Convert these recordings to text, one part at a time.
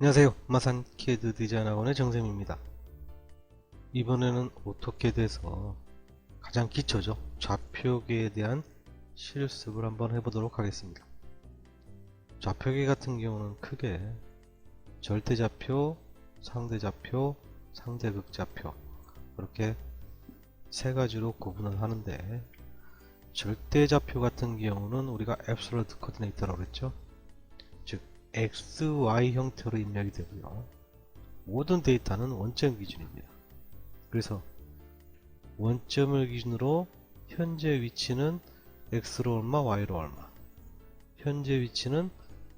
안녕하세요. 마산 캐드 디자인 학원의 정쌤입니다. 이번에는 오토캐드에서 가장 기초죠. 좌표계에 대한 실습을 한번 해보도록 하겠습니다. 좌표계 같은 경우는 크게 절대좌표, 상대좌표, 상대극좌표 이렇게 세 가지로 구분을 하는데 절대좌표 같은 경우는 우리가 앱솔루트 코디네이터라고 그랬죠. 즉 X, Y 형태로 입력이 되고요. 모든 데이터는 원점 기준입니다. 그래서 원점을 기준으로 현재 위치는 X로 얼마, Y로 얼마 현재 위치는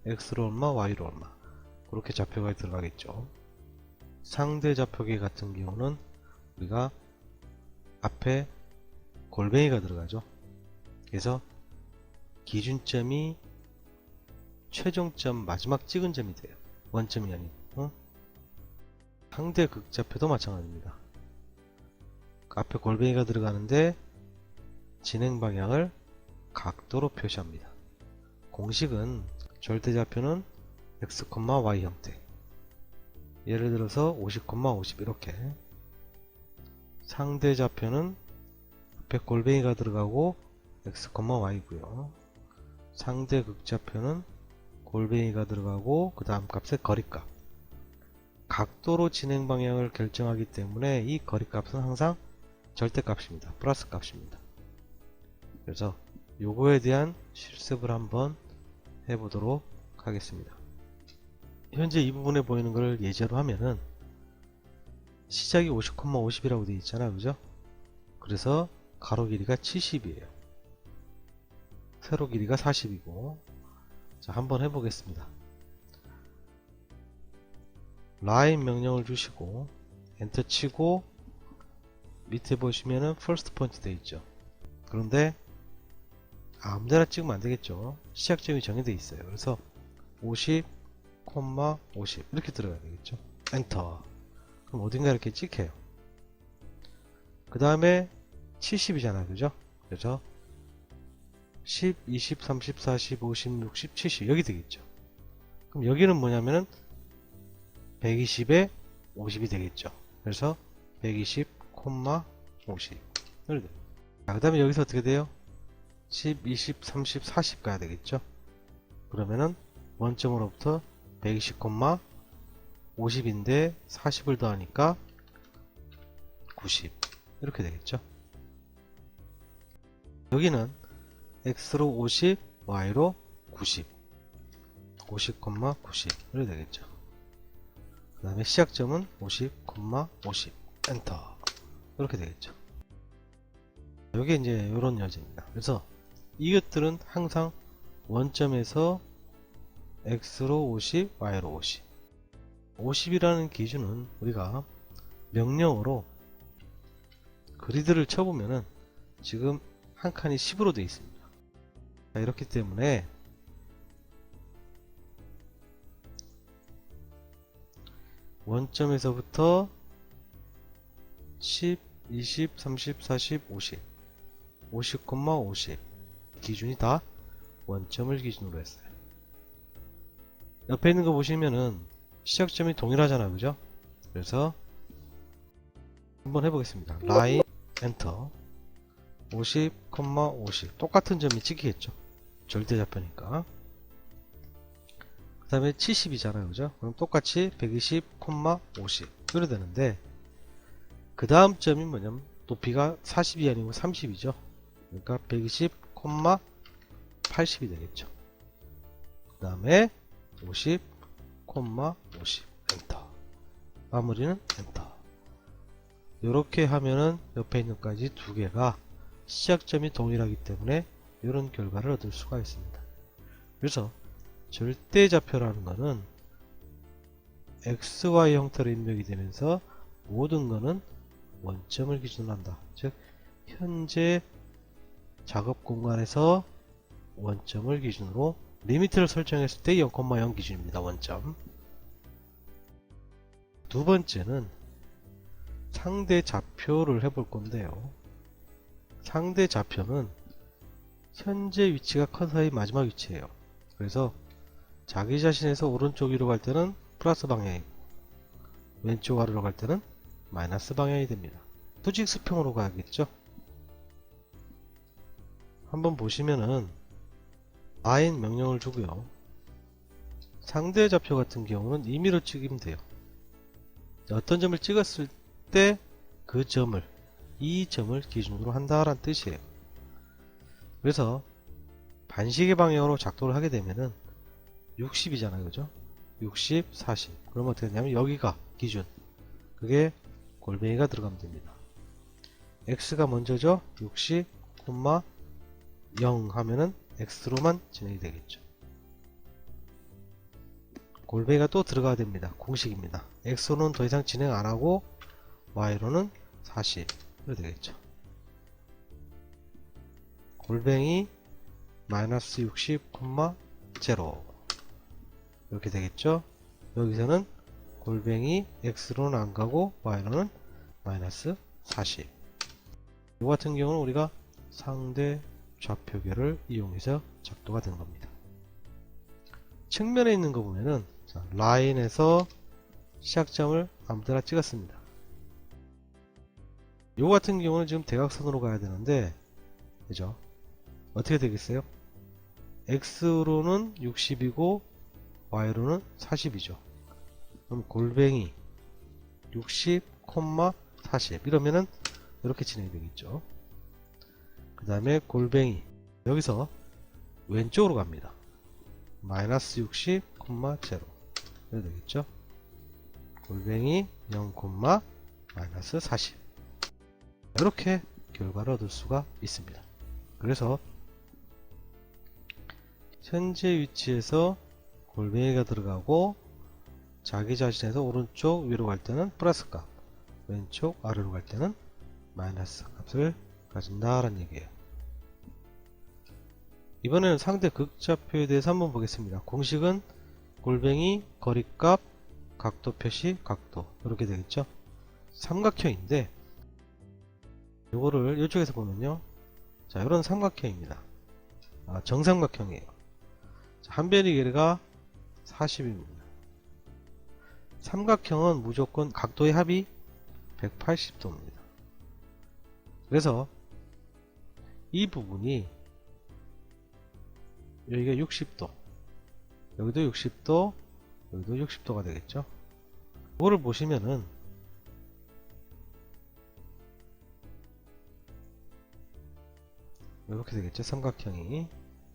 X로 얼마, Y로 얼마 그렇게 좌표가 들어가겠죠. 상대 좌표계 같은 경우는 우리가 앞에 골뱅이가 들어가죠. 그래서 기준점이 최종점 마지막 찍은 점이 돼요. 원점이 아니고 어? 상대 극좌표도 마찬가지입니다. 그 앞에 골뱅이가 들어가는데 진행 방향을 각도로 표시합니다. 공식은 절대좌표는 x, y 형태 예를 들어서 50, 50 이렇게 상대좌표는 앞에 골뱅이가 들어가고 x, y고요. 상대 극좌표는 골뱅이가 들어가고 그 다음 값의 거리값 각도로 진행 방향을 결정하기 때문에 이 거리값은 항상 절대값입니다. 플러스 값입니다. 그래서 요거에 대한 실습을 한번 해보도록 하겠습니다. 현재 이 부분에 보이는 걸 예제로 하면은 시작이 50, 50이라고 되어 있잖아 그죠? 그래서 가로 길이가 70이에요. 세로 길이가 40이고 자, 한번 해보겠습니다. 라인 명령을 주시고 엔터 치고 밑에 보시면은 first point 돼 있죠. 그런데 아무데나 찍으면 안 되겠죠. 시작점이 정해져 있어요. 그래서 50, 50 이렇게 들어가야 되겠죠. 엔터. 그럼 어딘가 이렇게 찍혀요. 그 다음에 70이잖아요. 그죠? 그래서 10, 20, 30, 40, 50, 60, 70 여기 되겠죠. 그럼 여기는 뭐냐면은 120에 50이 되겠죠. 그래서 120, 50 이렇게 돼요. 자, 그 다음에 여기서 어떻게 돼요? 10, 20, 30, 40 가야 되겠죠. 그러면은 원점으로부터 120, 50인데 40을 더하니까 90 이렇게 되겠죠. 여기는 x로 50, y로 90 50, 90 이렇게 되겠죠. 그 다음에 시작점은 50, 50 엔터 이렇게 되겠죠. 여기 이제 이런 여지입니다. 그래서 이것들은 항상 원점에서 x로 50, y로 50 50이라는 기준은 우리가 명령어로 그리드를 쳐보면은 지금 한 칸이 10으로 되어 있습니다. 자, 이렇기 때문에 원점에서부터 10, 20, 30, 40, 50 50, 50 기준이 다 원점을 기준으로 했어요. 옆에 있는 거 보시면은 시작점이 동일하잖아요. 그죠? 그래서 한번 해보겠습니다. 라인 엔터 50, 50 똑같은 점이 찍히겠죠. 절대좌표니까 그 다음에 70이잖아요. 그죠? 그럼 똑같이 120, 50 이래 되는데 그 다음 점이 뭐냐면 높이가 40이 아니고 30이죠. 그러니까 120, 80이 되겠죠. 그 다음에 50, 50 엔터 마무리는 엔터 이렇게 하면은 옆에 있는 까지 두 개가 시작점이 동일하기 때문에 이런 결과를 얻을 수가 있습니다. 그래서 절대좌표라는 것은 XY 형태로 입력이 되면서 모든 것은 원점을 기준으로 한다. 즉 현재 작업 공간에서 원점을 기준으로 리미트를 설정했을 때 0,0 기준입니다. 원점. 두 번째는 상대 좌표를 해볼 건데요. 상대 좌표는 현재 위치가 커서의 마지막 위치예요. 그래서 자기 자신에서 오른쪽 위로 갈 때는 플러스 방향이고 왼쪽 아래로 갈 때는 마이너스 방향이 됩니다. 수직 수평으로 가야겠죠? 한번 보시면은 아인 명령을 주고요. 상대 좌표 같은 경우는 임의로 찍으면 돼요. 어떤 점을 찍었을 때 그 점을 이 점을 기준으로 한다라는 뜻이에요. 그래서 반시계 방향으로 작동을 하게 되면은 60이잖아요. 그죠? 60, 40. 그러면 어떻게 되냐면 여기가 기준. 그게 골뱅이가 들어가면 됩니다. x가 먼저죠. 60, 0 하면은 x로만 진행이 되겠죠. 골뱅이가 또 들어가야 됩니다. 공식입니다. x로는 더 이상 진행 안 하고 y로는 40. 이렇게 되겠죠. 골뱅이 마이너스 60, 0 이렇게 되겠죠. 여기서는 골뱅이 x로는 안 가고 y로는 마이너스 40. 이 같은 경우는 우리가 상대 좌표계를 이용해서 작도가 되는 겁니다. 측면에 있는 거 보면은 자, 라인에서 시작점을 아무데나 찍었습니다. 요 같은 경우는 지금 대각선으로 가야 되는데 그죠? 어떻게 되겠어요? x로는 60이고 y로는 40이죠. 그럼 골뱅이 60, 40 이러면은 이렇게 진행이 되겠죠. 그 다음에 골뱅이 여기서 왼쪽으로 갑니다. 마이너스 60, 0 이렇게 되겠죠. 골뱅이 0, 마이너스 40 이렇게 결과를 얻을 수가 있습니다. 그래서 현재 위치에서 골뱅이가 들어가고 자기 자신에서 오른쪽 위로 갈 때는 플러스 값 왼쪽 아래로 갈 때는 마이너스 값을 가진다라는 얘기예요. 이번에는 상대 극좌표에 대해서 한번 보겠습니다. 공식은 골뱅이 거리값 각도 표시 각도 이렇게 되겠죠. 삼각형인데 이거를 이쪽에서 보면요. 자, 이런 삼각형입니다. 아, 정삼각형이에요. 자, 한변의 길이가 40입니다. 삼각형은 무조건 각도의 합이 180도입니다. 그래서 이 부분이 여기가 60도 여기도 60도 여기도 60도가 되겠죠 이거를 보시면은 이렇게 되겠죠 삼각형이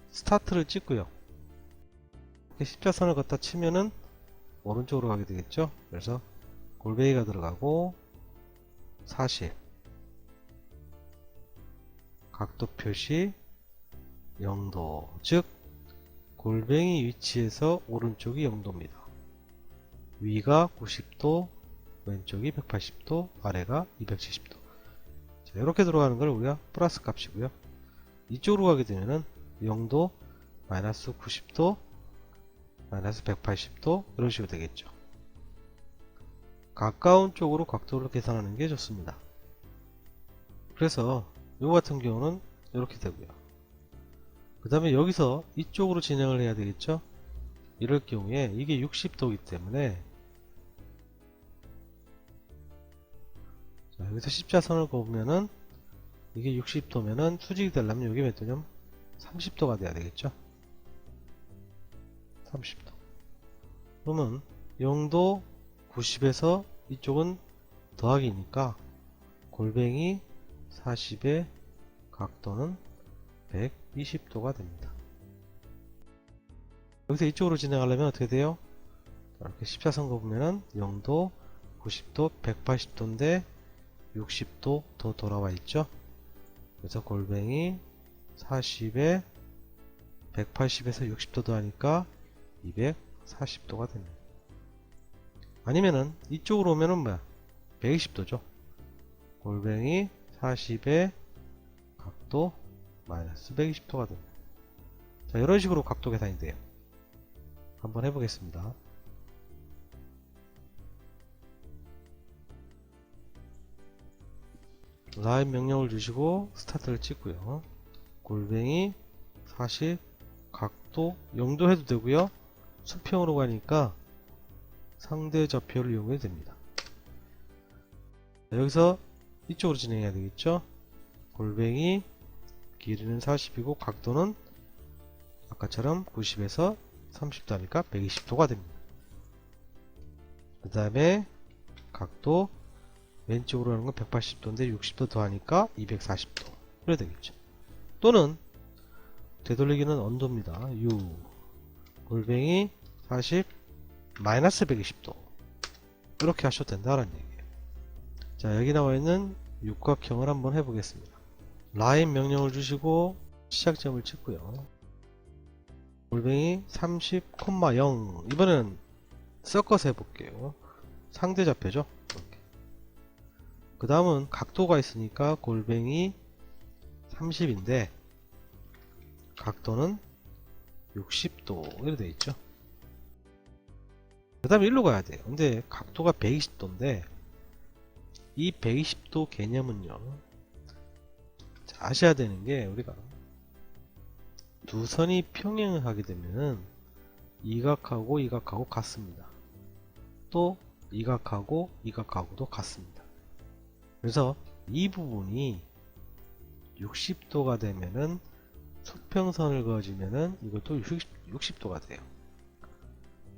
스타트를 찍고요 십자선을 갖다 치면은 오른쪽으로 가게 되겠죠? 그래서 골뱅이가 들어가고 40 각도 표시 0도. 즉 골뱅이 위치에서 오른쪽이 0도입니다. 위가 90도 왼쪽이 180도 아래가 270도. 자, 이렇게 들어가는 걸 우리가 플러스 값이고요. 이쪽으로 가게 되면은 0도 마이너스 90도 마이너스 180도 이런 식으로 되겠죠. 가까운 쪽으로 각도를 계산하는 게 좋습니다. 그래서 요 같은 경우는 이렇게 되고요. 그 다음에 여기서 이쪽으로 진행을 해야 되겠죠? 이럴 경우에 이게 60도이기 때문에 자, 여기서 십자선을 그으면은 이게 60도면은 수직이 되려면 여기 몇 도냐면 30도가 돼야 되겠죠 30도 그러면 0도 90에서 이쪽은 더하기니까 골뱅이 40의 각도는 120도가 됩니다. 여기서 이쪽으로 진행하려면 어떻게 돼요? 이렇게 십자선 그보면은 0도, 90도, 180도인데 60도 더 돌아와 있죠? 그래서 골뱅이 40에 180에서 60도 더하니까 240도가 됩니다. 아니면은 이쪽으로 오면은 뭐야? 120도죠. 골뱅이 40에 각도 마이너스 120도가 됩니다. 자, 이런 식으로 각도 계산이 돼요. 한번 해보겠습니다. 라인 명령을 주시고 스타트를 찍고요. 골뱅이 40 각도 0도 해도 되고요. 수평으로 가니까 상대 좌표를 이용해도 됩니다. 자, 여기서 이쪽으로 진행해야 되겠죠? 골뱅이 길이는 40이고 각도는 아까처럼 90에서 30도 하니까 120도가 됩니다. 그 다음에 각도 왼쪽으로 하는 건 180도인데 60도 더하니까 240도 그래야 되겠죠. 또는 되돌리기는 언도입니다. U 골뱅이 40 마이너스 120도 이렇게 하셔도 된다는 얘기예요. 자 여기 나와 있는 육각형을 한번 해보겠습니다. 라인 명령을 주시고 시작점을 찍고요. 골뱅이 30,0 이번에는 섞어서 해볼게요. 상대 좌표죠. 그 다음은 각도가 있으니까 골뱅이 30인데 각도는 60도 이렇게 되어 있죠. 그 다음에 일로 가야 돼요. 근데 각도가 120도인데 이 120도 개념은요. 자, 아셔야 되는 게 우리가 두 선이 평행을 하게 되면은 이 각하고 이 각하고 같습니다. 또 이 각하고 이 각하고도 같습니다. 그래서 이 부분이 60도가 되면은 수평선을 그어주면은 이것도 60, 도가 돼요.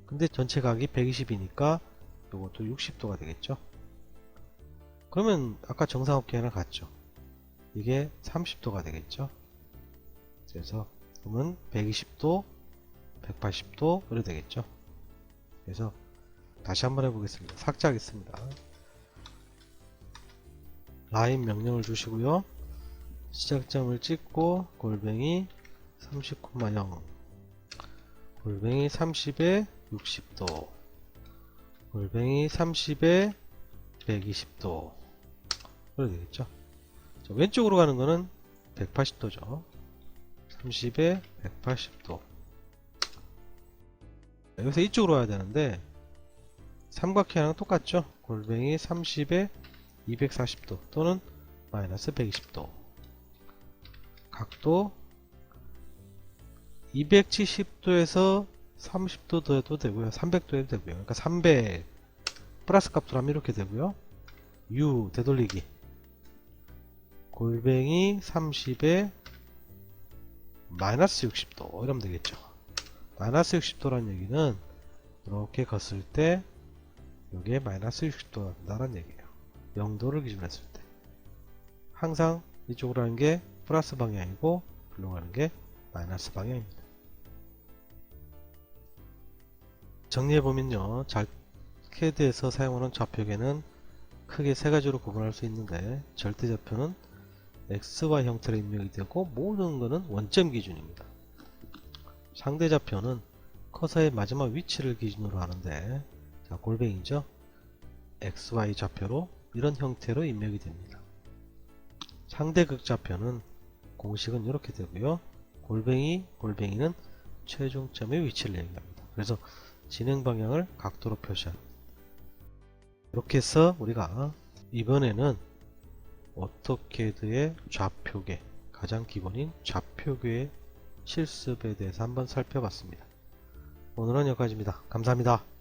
근데 전체 각이 120이니까 이것도 60도가 되겠죠. 그러면 아까 정사각형이랑 같죠. 이게 30도가 되겠죠. 그래서 그러면 120도, 180도 이렇게 되겠죠. 그래서 다시 한번 해보겠습니다. 삭제하겠습니다. 라인 명령을 주시고요. 시작점을 찍고 골뱅이 30,0 골뱅이 30에 60도 골뱅이 30에 120도. 그렇게 되겠죠? 자, 왼쪽으로 가는 거는 180도죠. 30에 180도. 여기서 이쪽으로 와야 되는데 삼각형이랑 똑같죠? 골뱅이 30에 240도 또는 마이너스 120도 각도 270도에서 30도 더 해도 되고요. 300도 해도 되고요. 그러니까 300 플러스 값으로 하면 이렇게 되고요. U 되돌리기 골뱅이 30에 마이너스 60도 이러면 되겠죠. 마이너스 60도란 얘기는 이렇게 걷을 때 이게 마이너스 60도가 된다는 얘기예요. 0도를 기준으로 했을 때 항상 이쪽으로 하는 게 플러스 방향이고 글로 가는 게 마이너스 방향입니다. 정리해보면요. 잘 CAD에서 사용하는 좌표계는 크게 세 가지로 구분할 수 있는데 절대 좌표는 XY 형태로 입력이 되고 모든 것은 원점 기준입니다. 상대 좌표는 커서의 마지막 위치를 기준으로 하는데 자 골뱅이죠. XY 좌표로 이런 형태로 입력이 됩니다. 상대 극 좌표는 공식은 이렇게 되고요. 골뱅이, 골뱅이는 최종점의 위치를 얘기합니다. 그래서 진행 방향을 각도로 표시합니다. 이렇게 해서 우리가 이번에는 오토캐드의 좌표계, 가장 기본인 좌표계의 실습에 대해서 한번 살펴봤습니다. 오늘은 여기까지입니다. 감사합니다.